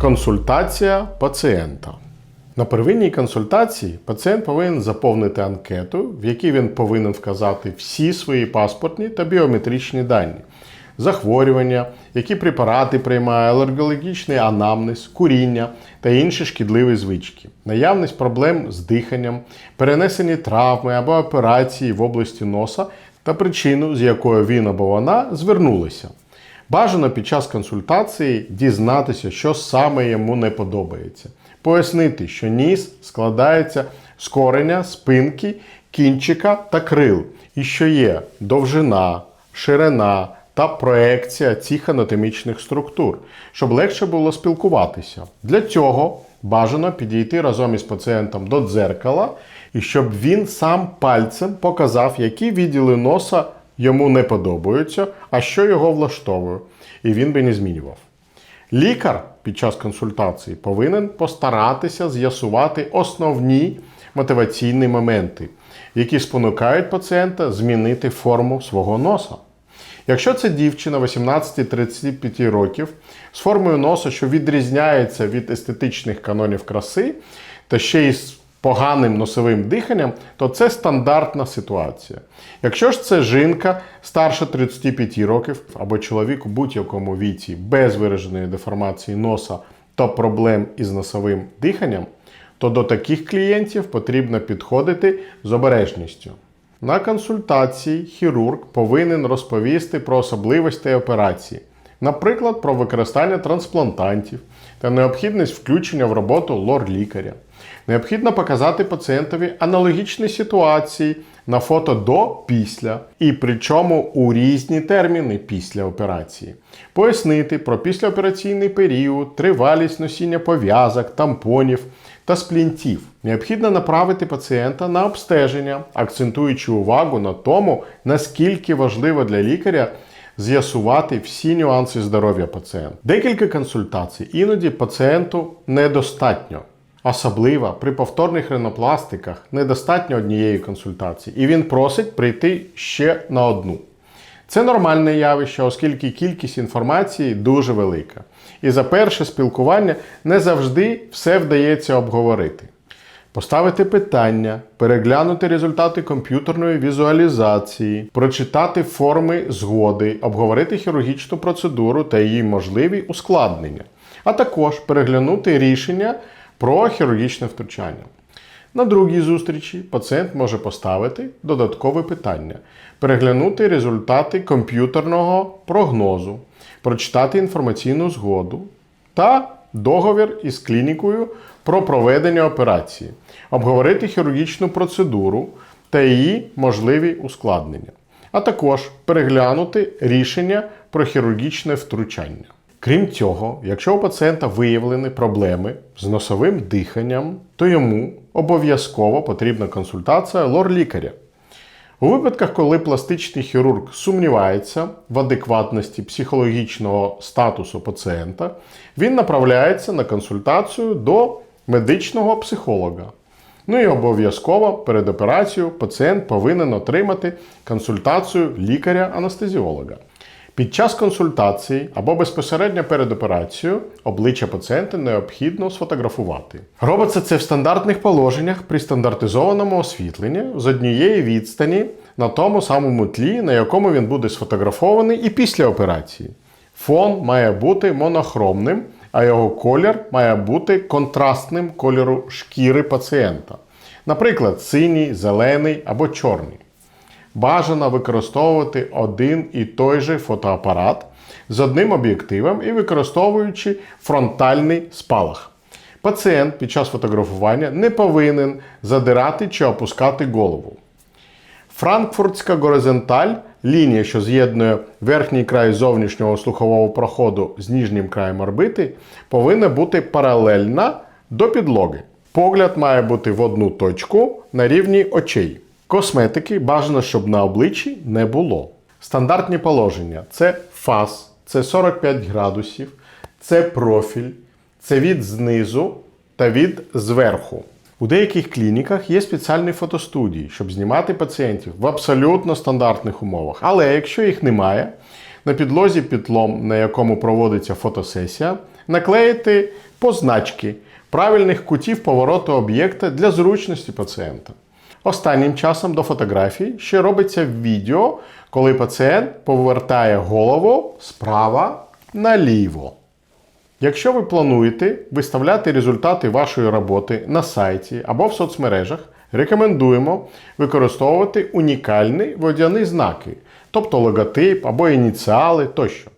Консультація пацієнта. На первинній консультації пацієнт повинен заповнити анкету, в якій він повинен вказати всі свої паспортні та біометричні дані, захворювання, які препарати приймає, алергологічний анамнез, куріння та інші шкідливі звички, наявність проблем з диханням, перенесені травми або операції в області носа та причину, з якою він або вона звернулися. Бажано під час консультації дізнатися, що саме йому не подобається. Пояснити, що ніс складається з кореня, спинки, кінчика та крил, і що є довжина, ширина та проекція цих анатомічних структур, щоб легше було спілкуватися. Для цього бажано підійти разом із пацієнтом до дзеркала і щоб він сам пальцем показав, які відділи носа йому не подобаються, а що його влаштовує, і він би не змінював. Лікар під час консультації повинен постаратися з'ясувати основні мотиваційні моменти, які спонукають пацієнта змінити форму свого носа. Якщо це дівчина 18-35 років з формою носа, що відрізняється від естетичних канонів краси, та ще й з поганим носовим диханням, то це стандартна ситуація. Якщо ж це жінка старше 35 років або чоловік у будь-якому віці без вираженої деформації носа та проблем із носовим диханням, то до таких клієнтів потрібно підходити з обережністю. На консультації хірург повинен розповісти про особливості операції, наприклад, про використання трансплантантів та необхідність включення в роботу лор-лікаря. Необхідно показати пацієнтові аналогічні ситуації на фото до-після, і причому у різні терміни після операції. Пояснити про післяопераційний період, тривалість носіння пов'язок, тампонів та сплінтів. Необхідно направити пацієнта на обстеження, акцентуючи увагу на тому, наскільки важливо для лікаря з'ясувати всі нюанси здоров'я пацієнта. Декілька консультацій іноді пацієнту недостатньо. Особливо при повторних ринопластиках недостатньо однієї консультації, і він просить прийти ще на одну. Це нормальне явище, оскільки кількість інформації дуже велика. І за перше спілкування не завжди все вдається обговорити. Поставити питання, переглянути результати комп'ютерної візуалізації, прочитати форми згоди, обговорити хірургічну процедуру та її можливі ускладнення, а також переглянути рішення про хірургічне втручання. На другій зустрічі пацієнт може поставити додаткове питання, переглянути результати комп'ютерного прогнозу, прочитати інформаційну згоду та договір із клінікою про проведення операції, обговорити хірургічну процедуру та її можливі ускладнення, а також переглянути рішення про хірургічне втручання. Крім цього, якщо у пацієнта виявлені проблеми з носовим диханням, то йому обов'язково потрібна консультація лор-лікаря. У випадках, коли пластичний хірург сумнівається в адекватності психологічного статусу пацієнта, він направляється на консультацію до медичного психолога. Ну і обов'язково перед операцією пацієнт повинен отримати консультацію лікаря-анестезіолога. Під час консультації або безпосередньо перед операцією обличчя пацієнта необхідно сфотографувати. Робиться це в стандартних положеннях при стандартизованому освітленні з однієї відстані на тому самому тлі, на якому він буде сфотографований і після операції. Фон має бути монохромним, а його колір має бути контрастним кольору шкіри пацієнта. Наприклад, синій, зелений або чорний. Бажано використовувати один і той же фотоапарат з одним об'єктивом і використовуючи фронтальний спалах. Пацієнт під час фотографування не повинен задирати чи опускати голову. Франкфуртська горизонталь лінія, що з'єднує верхній край зовнішнього слухового проходу з ніжнім краєм орбити, повинна бути паралельна до підлоги. Погляд має бути в одну точку на рівні очей. Косметики бажано, щоб на обличчі не було. Стандартні положення це фас, це 45 градусів, це профіль, це від знизу та від зверху. У деяких клініках є спеціальні фотостудії, щоб знімати пацієнтів в абсолютно стандартних умовах. Але якщо їх немає, на підлозі пітлом, на якому проводиться фотосесія, наклеїти позначки правильних кутів повороту об'єкта для зручності пацієнта. Останнім часом до фотографій ще робиться відео, коли пацієнт повертає голову справа наліво. Якщо ви плануєте виставляти результати вашої роботи на сайті або в соцмережах, рекомендуємо використовувати унікальні водяні знаки, тобто логотип або ініціали тощо.